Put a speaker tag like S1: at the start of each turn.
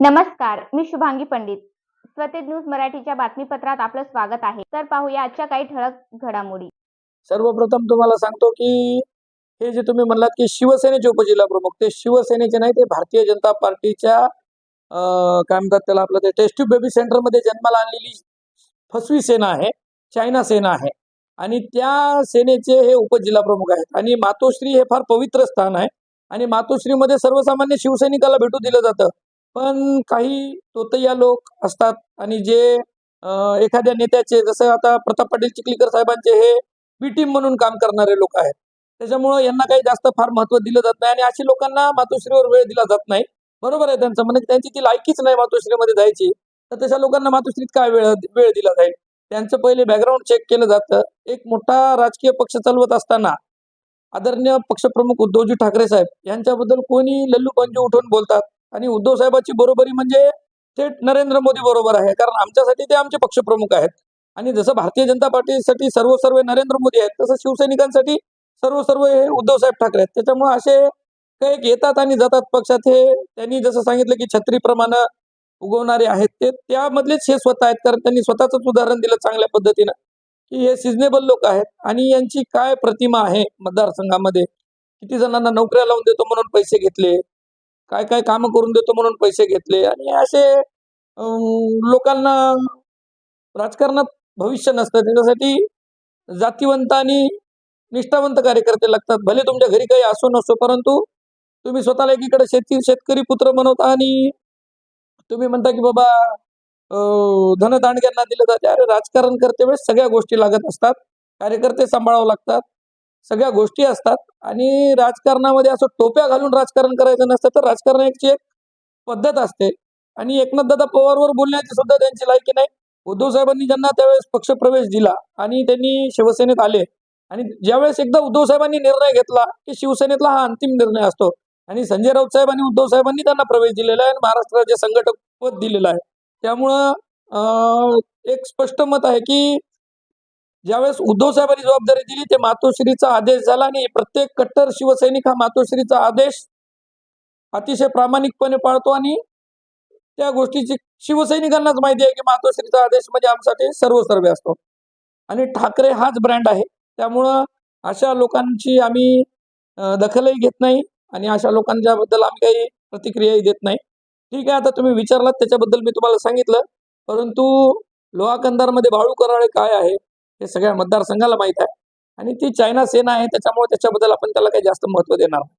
S1: नमस्कार मी शुभांगी पंडित. स्वतेज न्यूज मराठीच्या बातमीपत्रात आपलं स्वागत आहे. तर पाहूया आजच्या काही ठळक घडामोडी.
S2: सर्वप्रथम तुम्हाला सांगतो की हे जे तुम्ही म्हणलात की शिवसेनेचे उपजिल्हा प्रमुख ते शिवसेनेचे नाही ते भारतीय जनता पार्टीच्या काय म्हणतात त्याला आपलं ते टेस्ट बेबी सेंटरमध्ये जन्माला आणलेली फसवी सेना आहे चायना सेना आहे. आणि त्या सेनेचे हे उपजिल्हा प्रमुख आहेत. आणि मातोश्री हे फार पवित्र स्थान आहे. आणि मातोश्रीमध्ये सर्वसामान्य शिवसैनिकाला भेटू दिलं जातं. पण काही तोतया लोक असतात आणि जे एखाद्या नेत्याचे जसं आता प्रताप पाटील चिखलीकर साहेबांचे हे बी टीम म्हणून काम करणारे लोक आहेत. त्याच्यामुळं यांना काही जास्त फार महत्त्व दिलं जात नाही आणि अशी लोकांना मातोश्रीवर वेळ दिला जात नाही. बरोबर आहे त्यांचं म्हणजे त्यांची ती लायकीच नाही मातोश्रीमध्ये जायची. तर तशा लोकांना मातोश्रीत काय वेळ वेळ दिला जाईल? त्यांचं पहिले बॅकग्राऊंड चेक केलं जातं. एक मोठा राजकीय पक्ष चालवत असताना आदरणीय पक्षप्रमुख उद्धवजी ठाकरे साहेब यांच्याबद्दल कोणी लल्लू पंजू उठून बोलतात? आणि उद्धव साहेबाची बरोबरी म्हणजे थेट नरेंद्र मोदी बरोबर आहे. कारण आमच्यासाठी ते आमचे पक्षप्रमुख आहेत. आणि जसं भारतीय जनता पार्टीसाठी सर्व सर्व नरेंद्र मोदी आहेत तसं शिवसैनिकांसाठी सर्व सर्व हे उद्धव साहेब ठाकरे आहेत. त्याच्यामुळे असे काही येतात आणि जातात पक्षात हे त्यांनी जसं सांगितलं की छत्रीप्रमाणे उगवणारे आहेत ते त्यामधलेच हे स्वतः आहेत. कारण त्यांनी स्वतःच उदाहरण दिलं चांगल्या पद्धतीनं की हे सिजनेबल लोक आहेत आणि यांची काय प्रतिमा आहे मतदारसंघामध्ये? किती जणांना नोकऱ्या लावून देतो म्हणून पैसे घेतले? काय काय कामं करून देतो म्हणून पैसे घेतले आणि असे लोकांना राजकारणात भविष्य नसतं. त्याच्यासाठी जातीवंत आणि निष्ठावंत कार्यकर्ते लागतात. भले तुमच्या घरी काही असो नसो परंतु तुम्ही स्वतःला एकीकडे शेती शेतकरी पुत्र बनवता आणि तुम्ही म्हणता की बाबा धनदांडग्यांना दिलं जाते. अरे राजकारण करते वेळेस सगळ्या गोष्टी लागत असतात. कार्यकर्ते सांभाळावं लागतात. सगळ्या गोष्टी असतात. आणि राजकारणामध्ये असं टोप्या घालून राजकारण करायचं नसतं तर राजकारणाची एक पद्धत असते. आणि एकनाथदादा पवारवर बोलण्याची सुद्धा त्यांची लायकी नाही. उद्धव साहेबांनी ज्यांना त्यावेळेस पक्षप्रवेश दिला आणि त्यांनी शिवसेनेत आले. आणि ज्यावेळेस एकदा उद्धव साहेबांनी निर्णय घेतला की शिवसेनेतला हा अंतिम निर्णय असतो. आणि संजय राऊत साहेब आणि उद्धव साहेबांनी त्यांना प्रवेश दिलेला आहे आणि महाराष्ट्र राज्य संघटक पद दिलेलं आहे. त्यामुळं एक स्पष्ट मत आहे की ज्यावेळेस उद्धव साहेबांनी जबाबदारी दिली ते मातोश्रीचा आदेश झाला आणि प्रत्येक कट्टर शिवसैनिक हा मातोश्रीचा आदेश अतिशय प्रामाणिकपणे पाळतो आणि त्या गोष्टीची शिवसैनिकांनाच माहिती आहे की मातोश्रीचा आदेश म्हणजे आमच्यासाठी सर्वसर्वे असतो. आणि ठाकरे हाच ब्रँड आहे. त्यामुळं अशा लोकांची आम्ही दखलही घेत नाही आणि अशा लोकांच्याबद्दल आम्ही काही प्रतिक्रियाही देत नाही. ठीक आहे आता तुम्ही विचारलात त्याच्याबद्दल मी तुम्हाला सांगितलं. परंतु लोहा कंधारमध्ये बाळू कराळे काय आहे? हे सगळ्या मतदारसंघाला माहीत आहे आणि ती चायना सेना आहे त्याच्यामुळे त्याच्याबद्दल आपण त्याला काही जास्त महत्त्व देणार नाही.